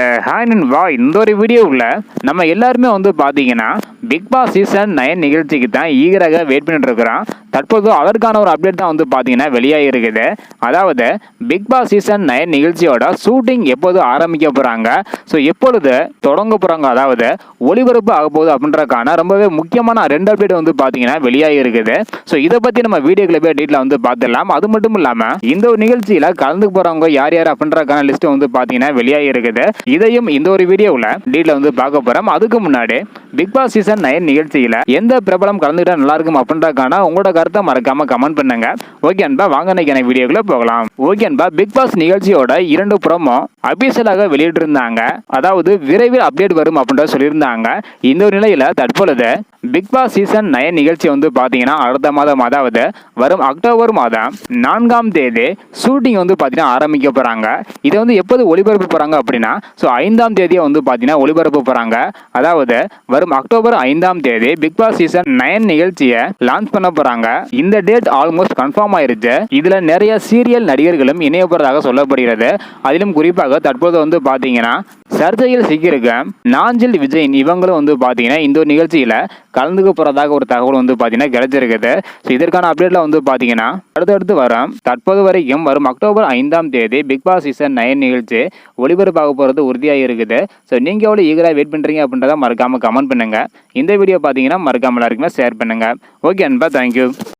and hi நண்பா இந்த ஒரு வீடியோவில் நம்ம எல்லாருமே வந்து பார்த்தீங்கன்னா பிக் பாஸ் சீசன் நயன் நிகழ்ச்சிக்கு தான் ஈகராக வெயிட் பண்ணிட்டு இருக்கிறோம். தற்போது அதற்கான ஒரு அப்டேட் தான் வந்து பார்த்தீங்கன்னா வெளியாக இருக்குது. அதாவது பிக் பாஸ் சீசன் நயன் நிகழ்ச்சியோட ஷூட்டிங் எப்போது ஆரம்பிக்க போகிறாங்க ஸோ எப்பொழுது தொடங்க போகிறாங்க அதாவது ஒளிபரப்பு ஆக போகுது அப்படின்றக்கான ரொம்பவே முக்கியமான ரெண்டு அப்டேட் வந்து பார்த்தீங்கன்னா வெளியாக இருக்குது. ஸோ இதை பற்றி நம்ம வீடியோக்களை போய் டீட்டில் வந்து பார்த்துடலாம். அது மட்டும் இல்லாமல் இந்த ஒரு நிகழ்ச்சியில் கலந்து போகிறவங்க யார் யார் அப்படின்றக்கான லிஸ்ட்டு வந்து பார்த்தீங்கன்னா வெளியாக இருக்குது. இதை இதையும் இந்த ஒரு வீடியோவில் டீட்டில் வந்து பார்க்க போகிறோம் அதுக்கு முன்னாடி பிக் பாஸ் சீசன் நைன் நிகழ்ச்சியில் எந்த பிரபலம் கலந்துக்கிட்டா நல்லா இருக்கும் அப்படின்றக்கான உங்களோட கருத்தை மறக்காம கமெண்ட் பண்ணுங்க. ஓகே அன்பா வாங்க நினைக்கிற வீடியோக்குள்ள போகலாம். ஓகே அன்பா பிக் பாஸ் நிகழ்ச்சியோட இரண்டு புறமோ அபிஷியலாக வெளியிட்டிருந்தாங்க. அதாவது விரைவில் அப்டேட் வரும் அப்படின்ற சொல்லியிருந்தாங்க. இந்த ஒரு நிலையில் தற்பொழுது பிக் பாஸ் சீசன் நயன் நிகழ்ச்சி வந்து பார்த்தீங்கன்னா அடுத்த மாதம் அதாவது வரும் அக்டோபர் மாதம் நான்காம் தேதி ஷூட்டிங் வந்து பார்த்தீங்கன்னா ஆரம்பிக்க போகிறாங்க இதை வந்து எப்போது ஒளிபரப்பு போகிறாங்க அப்படின்னா ஸோ ஐந்தாம் தேதியை வந்து பார்த்தீங்கன்னா ஒளிபரப்பு போகிறாங்க அதாவது வரும் அக்டோபர் ஐந்தாம் தேதி பிக் பாஸ் சீசன் நைன் நிகழ்ச்சியை லான்ச் பண்ண போகிறாங்க இந்த டேட் ஆல்மோஸ்ட் கன்ஃபார்ம் ஆயிருச்சு. இதில் நிறைய சீரியல் நடிகர்களும் இணைய போகிறதாக சொல்லப்படுகிறது. அதிலும் குறிப்பாக தற்போது வந்து பார்த்தீங்கன்னா சர்ச்சையில் சிக்கியிருக்க. நாஞ்சில் விஜயன் இவங்களும் வந்து பார்த்தீங்கன்னா இந்த ஒரு நிகழ்ச்சியில் கலந்துக்க போகிறதாக ஒரு தகவல் வந்து பார்த்தீங்கன்னா கிடைச்சிருக்குது. ஸோ இதற்கான அப்டேட்டில் வந்து பார்த்தீங்கன்னா அடுத்தடுத்து வரும் தற்போது வரைக்கும் வரும் அக்டோபர் ஐந்தாம் தேதி பிக் பாஸ் சீசன் நைன் நிகழ்ச்சி ஒளிபரப்பாக போகிறது உறுதியாக இருக்குது. ஸோ நீங்கள் எவ்வளோ ஈகராக வெயிட் பண்ணுறீங்க அப்படின்றத மறக்காமல் கமெண்ட் பண்ணுங்கள் இந்த வீடியோ பார்த்தீங்கன்னா மறக்காமல் எல்லாருக்குமே ஷேர் பண்ணுங்கள் ஓகே அன்பா தேங்க்யூ